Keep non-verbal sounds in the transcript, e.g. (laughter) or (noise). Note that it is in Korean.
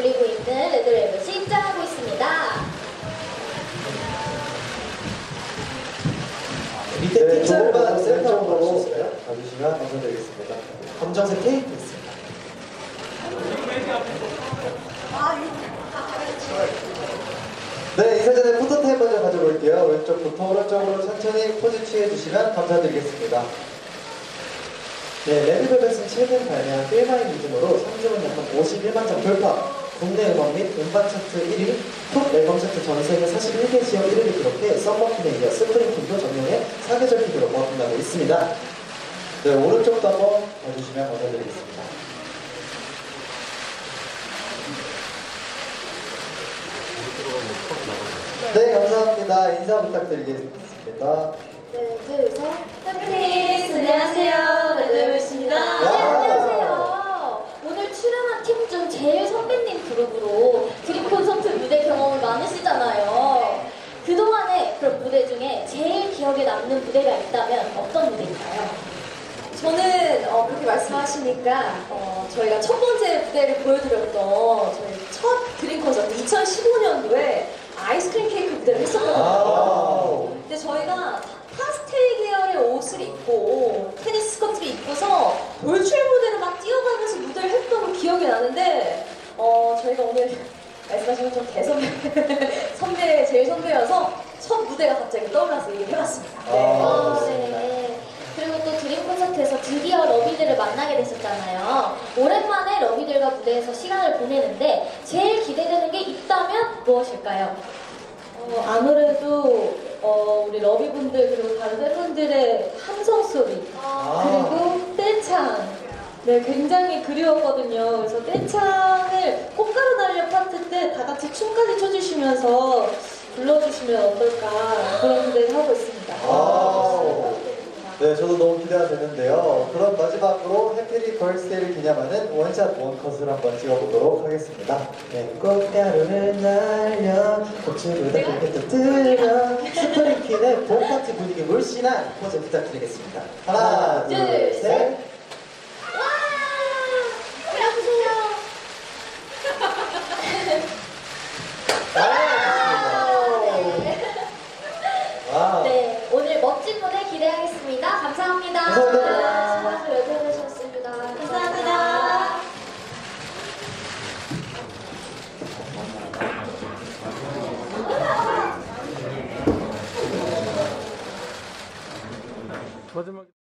불리고 있는 레드 벨벳이 입장하고 있습니다. 밑에 네, 조금만 센터로 가주시면 감사드리겠습니다. 검정색 테이프 있습니다. 아, 네, 인사 전에 포토타임 먼저 가져볼게요. 왼쪽부터 오른쪽으로 천천히 포즈 취해주시면 감사드리겠습니다. 네, 레드벨벳은 최근 발매한 필마인 리듬으로 3주문 약간 51만 장 돌파 국내 음원 및 음반 차트 1위, 톱 앨범 차트 전 세계 41개 지역 1위를 기록해 썸머킨에 이어 스프링킨도 전용의 사계절 킥으로 거듭나고 있습니다. 네, 오른쪽도 한번 봐주시면 감사드리겠습니다. 네, 감사합니다. 인사 부탁드리겠습니다. 네, 둘, 셋. 해피니스 안녕하세요. 레드벨벳입니다. 네, 와우. 안녕하세요. 오늘 출연한 팀 중 제일 선배님 그룹으로 드림 콘서트 무대 경험이 많으시잖아요. 그동안의 그런 무대 중에 제일 기억에 남는 무대가 있다면 어떤 무대일까요? 저는 어, 그렇게 말씀하시니까 어, 저희가 첫 번째 무대를 보여드렸던 저희 첫 드림 콘서트 2015년도에 아이스크림 케이크 무대를 했었거든요. 아. 근데 저희가 파스텔 계열의 옷을 입고 테니스 스커트를 입고서 돌출 무대를 막 뛰어가면서 무대를 했던 걸 기억이 나는데 어, 저희가 오늘 (laughs) 말씀하신 것처럼 대선배 (laughs) 선배 제일 선배여서 첫 무대가 갑자기 떠올라서 얘기를 해봤습니다. 네. 아. 어, 네. 그리고 또 드림 콘서트에서 드디어 러비들을 만나게 되셨잖아요. 오랜만에 러비들과 무대에서 시간을 보내는데 제일 기대되는 게 있다면 무엇일까요? 어, 아무래도 어, 우리 러비분들 그리고 다른 팬분들의 함성 소리 아. 그리고 떼창 네 굉장히 그리웠거든요. 그래서 떼창을 꽃가루 날려 파트 때 다 같이 춤까지 춰주시면서 불러주시면 어떨까 그런 기대를 하고 있습니다. 아. 네, 저도 너무 기대가 되는데요. 그럼 마지막으로 해피리 걸스데이를 기념하는 원샷 원컷을 한번 찍어보도록 하겠습니다. 네, 꽃가루를 날려 고추보다 굵게 떠들려 스프링킨의 봄파티 분위기 물씬한 포즈 부탁드리겠습니다. 하나, 둘, 둘, 셋. 와! 배아프세요. 네, 오늘 멋진 무대 기대하겠습니다. 감사합니다. 감사합니다. 수고하셔서 여자되셨습니다. 감사합니다. 마지막